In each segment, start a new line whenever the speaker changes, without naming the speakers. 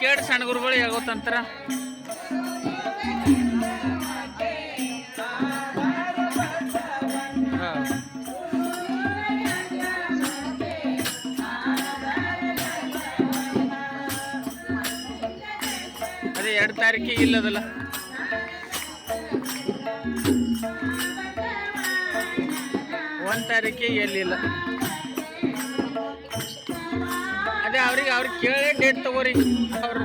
ಕೇಳಿ ಸಣ್ಣ ಗುರುಗಳು ಯಾಗೋತಂತ್ರ ಅದೇ ಎರಡು ತಾರೀಕಿಗೆ ಇಲ್ಲದಲ್ಲ. ಒಂದು ತಾರೀಕಿಗೆ ಎಲ್ಲಿಲ್ಲ. ಅವ್ರಿಗೆ ಅವ್ರಿಗೆ ಕೇಳೇ ಡೇಟ್ ತಗೋರಿ. ಅವ್ರು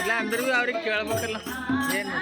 ಇಲ್ಲ ಅಂದ್ರೂ ಅವ್ರಿಗೆ ಕೇಳ್ಬೇಕಲ್ಲ. ಏನು?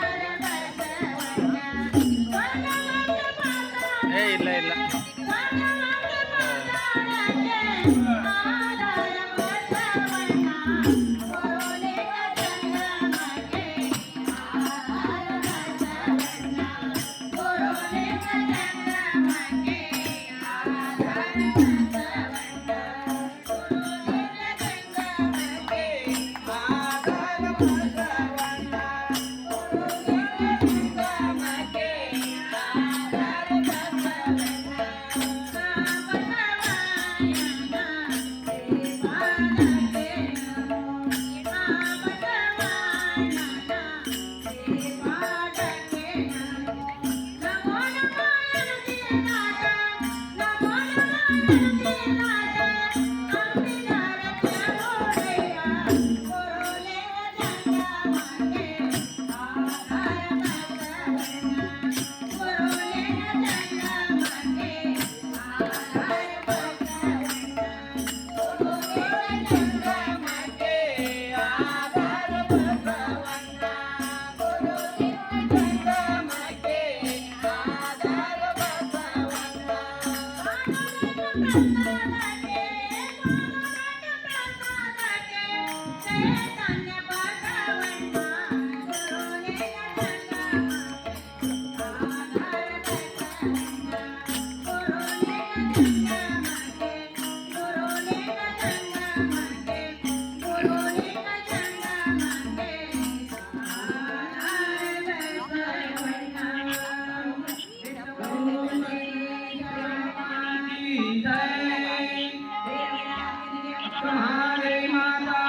Thank
you.